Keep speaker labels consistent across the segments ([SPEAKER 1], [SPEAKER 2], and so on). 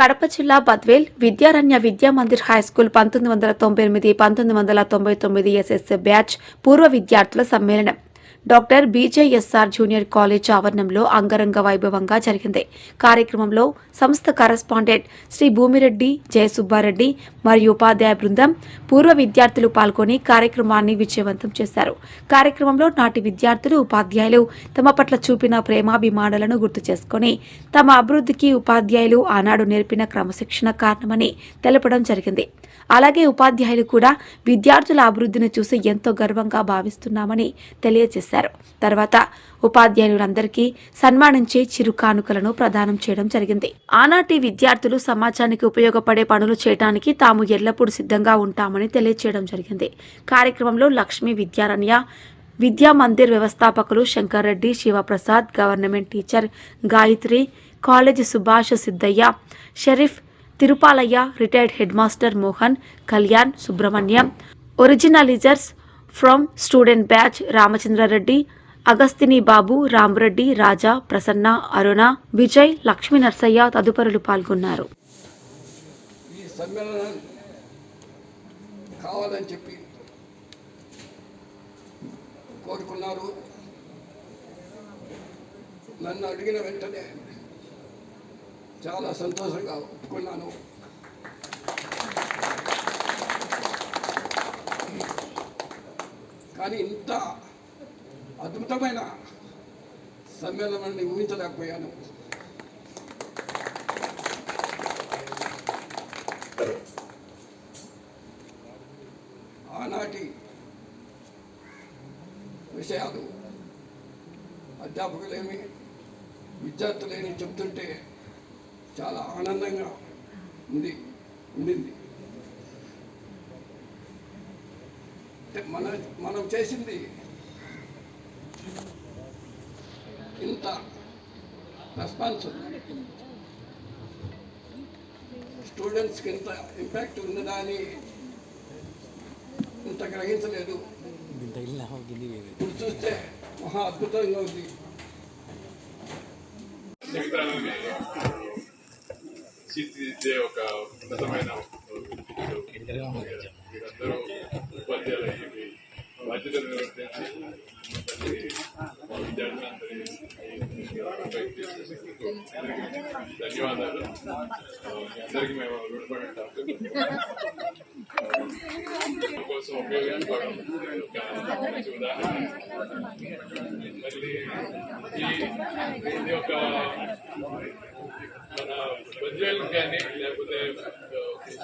[SPEAKER 1] కడప జిల్లా బద్వేల్ విద్యారణ్య విద్యా మందిర్ స్కూల్ పంతొమ్మిది వందల తొంభై ఎనిమిది పంతొమ్మిది వందల తొంభై తొమ్మిది ఎస్ఎస్ బ్యాచ్ పూర్వ విద్యార్థుల సమ్మేళనం డాక్టర్ బీజేఎస్ఆర్ జూనియర్ కాలేజ్ ఆవరణంలో అంగరంగ వైభవంగా జరిగింది కార్యక్రమంలో సంస్థ కరస్పాండెంట్ శ్రీ భూమిరెడ్డి జయసుబ్బారెడ్డి మరియు ఉపాధ్యాయ బృందం పూర్వ విద్యార్థులు పాల్గొని కార్యక్రమాన్ని విజయవంతం చేశారు కార్యక్రమంలో నాటి విద్యార్థులు ఉపాధ్యాయులు తమ పట్ల చూపిన ప్రేమాభిమానులను గుర్తు చేసుకుని తమ అభివృద్ధికి ఉపాధ్యాయులు ఆనాడు నేర్పిన క్రమశిక్షణ కారణమని తెలపడం జరిగింది అలాగే ఉపాధ్యాయులు కూడా విద్యార్థుల అభివృద్ధిని చూసి ఎంతో గర్వంగా భావిస్తున్నామని తెలియజేశారు చేశారు తర్వాత ఉపాధ్యాయులందరికీ సన్మానించి చిరు కానుకలను ప్రదానం చేయడం జరిగింది ఆనాటి విద్యార్థులు సమాజానికి ఉపయోగపడే పనులు చేయడానికి తాము ఎల్లప్పుడూ సిద్ధంగా ఉంటామని తెలియచేయడం జరిగింది కార్యక్రమంలో లక్ష్మీ విద్యారణ్య విద్యా మందిర్ వ్యవస్థాపకులు Shankar Reddy Shivaprasad government teacher Gayatri college Subhash Siddaiah Sharif Tirupalaiah retired headmaster Mohan Kalyan Subrahmanyam organisers from student batch Ramachandra Reddy అగస్తిని బాబు రామరెడ్డి రాజా ప్రసన్న అరుణ విజయ్ లక్ష్మీ నర్సయ్య తదుపరులు పాల్గొన్నారు
[SPEAKER 2] కోరుకున్నారు నన్ను అడిగిన వెంటనే చాలా సంతోషంగా ఒప్పుకున్నాను కానీ ఇంత అద్భుతమైన సమ్మేళనాన్ని ఊహించలేకపోయాను ఆనాటి విషయాలు అధ్యాపకులేమి విద్యార్థులేమి చెప్తుంటే చాలా ఆనందంగా ఉంది ఉండింది మన మనం చేసింది ఇంత రెస్పాన్స్ స్టూడెంట్స్కి ఇంత ఇంపాక్ట్ ఉన్నదా అని ఇంత గ్రహించలేదు
[SPEAKER 3] ఇప్పుడు చూస్తే మహా అద్భుతంగా ఉంది
[SPEAKER 4] ఒక ఉన్నతమైన అందరికి మేము కోసం ఉపయోగించుకోవడం మంచి మళ్ళీ ఇది ఒక మన ప్రజలకు కానీ లేకపోతే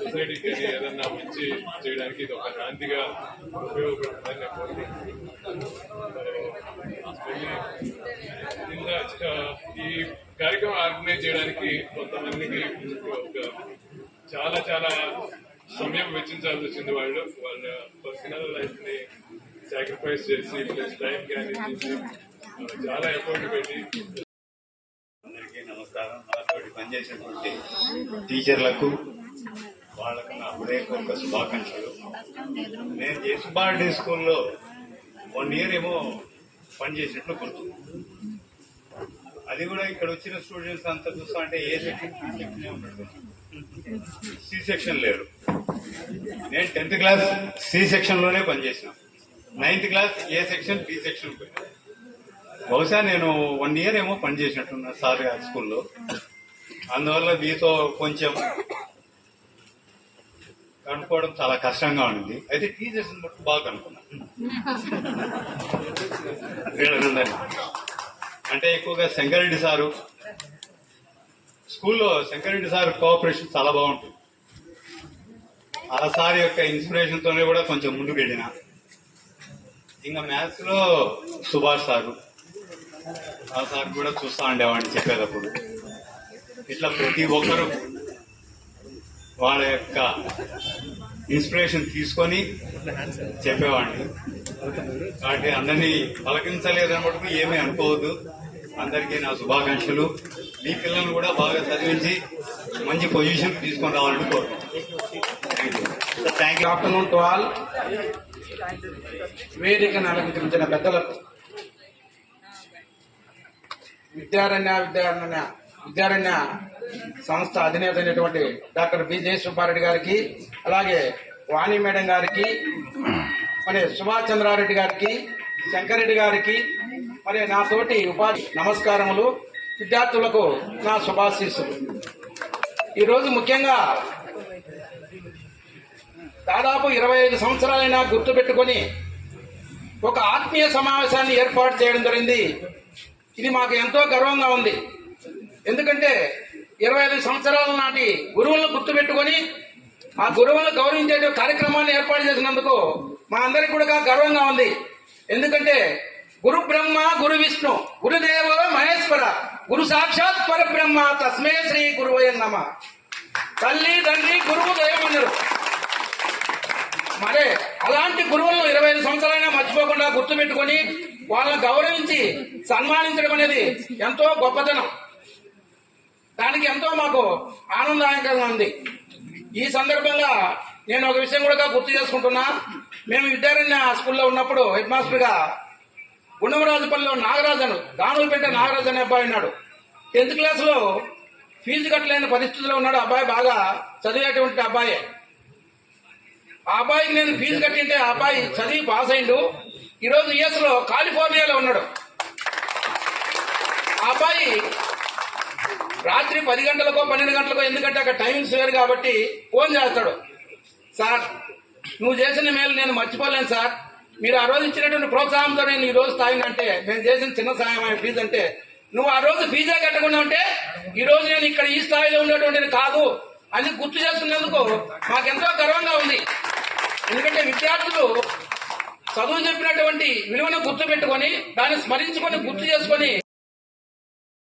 [SPEAKER 4] సొసైటీకి కానీ ఏదన్నా మంచి చేయడానికి ఇది ఒక శాంతిగా ఉపయోగపడుతుందని నేను కోరుకుంటున్నాను ఈ కార్యక్రమం ఆర్గనైజ్ చేయడానికి కొంతమందికి చాలా చాలా సమయం వెచ్చించాల్సి వచ్చింది వాళ్ళు వాళ్ళ పర్సనల్ లైఫ్ ని సాక్రిఫైస్ చేసి ప్లస్ టైం చేసి చాలా ఎఫర్ట్ పెట్టి
[SPEAKER 5] అందరికీ నమస్కారం నాతోటి పనిచేసినటువంటి టీచర్లకు వాళ్ళకు నా హృదయపూర్వక శుభాకాంక్షలు నేను జేసుబార్డీ స్కూల్లో వన్ ఇయర్ ఏమో పనిచేసినట్లు గుర్తు అది కూడా ఇక్కడ వచ్చిన స్టూడెంట్స్ అంతా చూస్తా అంటే A section C section C section లేరు నేను టెన్త్ క్లాస్ సి సెక్షన్లోనే పనిచేసిన ninth class A section B section బహుశా నేను వన్ ఇయర్ ఏమో పనిచేసినట్టున్నా సార్ స్కూల్లో అందువల్ల మీతో కొంచెం కనుక్కోవడం చాలా కష్టంగా ఉంది అయితే టీచర్స్ బాగా కనుక్కున్నాను అంటే ఎక్కువగా శంకరెడ్డి సారు స్కూల్లో శంకరెడ్డి సార్ కోఆపరేషన్ చాలా బాగుంటుంది ఆ సార్ యొక్క ఇన్స్పిరేషన్తోనే కూడా కొంచెం ముందుకు వెళ్ళిన ఇంకా మ్యాథ్స్లో సుభాష్ సారు ఆ సార్ కూడా చూస్తా ఉండేవాడిని చెప్పేటప్పుడు ఇట్లా ప్రతి ఒక్కరు వాళ్ళ యొక్క ఇన్స్పిరేషన్ తీసుకొని చెప్పేవాడిని కాబట్టి అందరినీ పలకించలేదు మటుకు ఏమీ అనుకోవద్దు అందరికీ నా శుభాకాంక్షలు మీ పిల్లలను కూడా బాగా చదివించి మంచి పొజిషన్ తీసుకొని రావాలని కోరుతున్నాను
[SPEAKER 6] thank you afternoon to all వేదికను అలంకరించిన పెద్దలకు విద్యారణ్య విద్యారణ్య విద్యారణ్య సంస్థ అధినేత అయినటువంటి డాక్టర్ బి జయసుబ్బారెడ్డి గారికి అలాగే వాణి మేడం గారికి మరి సుభాష్ చంద్రారెడ్డి గారికి శంకరెడ్డి గారికి మరి నాతోటి ఉపాధి నమస్కారములు విద్యార్థులకు నా శుభాశీస్సులు ఈరోజు ముఖ్యంగా దాదాపు ఇరవై ఐదు సంవత్సరాలైనా గుర్తుపెట్టుకొని ఒక ఆత్మీయ సమావేశాన్ని ఏర్పాటు చేయడం జరిగింది ఇది మాకు ఎంతో గర్వంగా ఉంది ఎందుకంటే ఇరవై ఐదు సంవత్సరాల నాటి గురువులను గుర్తుపెట్టుకొని ఆ గురువులను గౌరవించే కార్యక్రమాన్ని ఏర్పాటు చేసినందుకు మా అందరికి కూడా గర్వంగా ఉంది ఎందుకంటే గురు బ్రహ్మ గురు విష్ణు గురుదేవ మహేశ్వర గురు సాక్షాత్ పరబ్రహ్మ తస్మే శ్రీ గురువయ్య నమ తల్లి తండ్రి గురువు దైవమన్నారు మరే అలాంటి గురువులను ఇరవై ఐదు సంవత్సరాలైనా మర్చిపోకుండా గుర్తు పెట్టుకుని వాళ్ళని గౌరవించి సన్మానించడం అనేది ఎంతో గొప్పతనం దానికి ఎంతో మాకు ఆనందదాయకంగా ఉంది ఈ సందర్భంగా నేను ఒక విషయం కూడా గుర్తు చేసుకుంటున్నా మేము విద్యారణ్య స్కూల్లో ఉన్నప్పుడు హెడ్ మాస్టర్గా గుండమరాజుపల్లిలో నాగరాజను దానులపేట నాగరాజు అనే అబ్బాయి ఉన్నాడు టెన్త్ క్లాస్లో ఫీజు కట్టలేని పరిస్థితిలో ఉన్నాడు అబ్బాయి బాగా చదివేటువంటి అబ్బాయి ఆ అబ్బాయికి నేను ఫీజు కట్టింటే ఆ అబ్బాయి చదివి పాస్ అయిండు ఈరోజు యుఎస్లో కాలిఫోర్నియాలో ఉన్నాడు ఆ అబ్బాయి రాత్రి పది గంటలకో పన్నెండు గంటలకో ఎందుకంటే అక్కడ టైమింగ్స్ వేరు కాబట్టి ఫోన్ చేస్తాడు సార్ నువ్వు చేసిన మేలు నేను మర్చిపోలేను సార్ మీరు ఆ రోజు ఇచ్చినటువంటి ప్రోత్సాహంతో నేను ఈ రోజు తాగినంటే నేను చేసిన చిన్న సాయం ఫీజు అంటే నువ్వు ఆ రోజు ఫీజే కట్టకుండా ఉంటే ఈ రోజు నేను ఇక్కడ ఈ స్థాయిలో ఉన్నటువంటిది కాదు అని గుర్తు చేస్తున్నందుకు మాకెంతో గర్వంగా ఉంది ఎందుకంటే విద్యార్థులు చదువు చెప్పినటువంటి విలువను గుర్తు పెట్టుకొని దాన్ని స్మరించుకొని గుర్తు చేసుకొని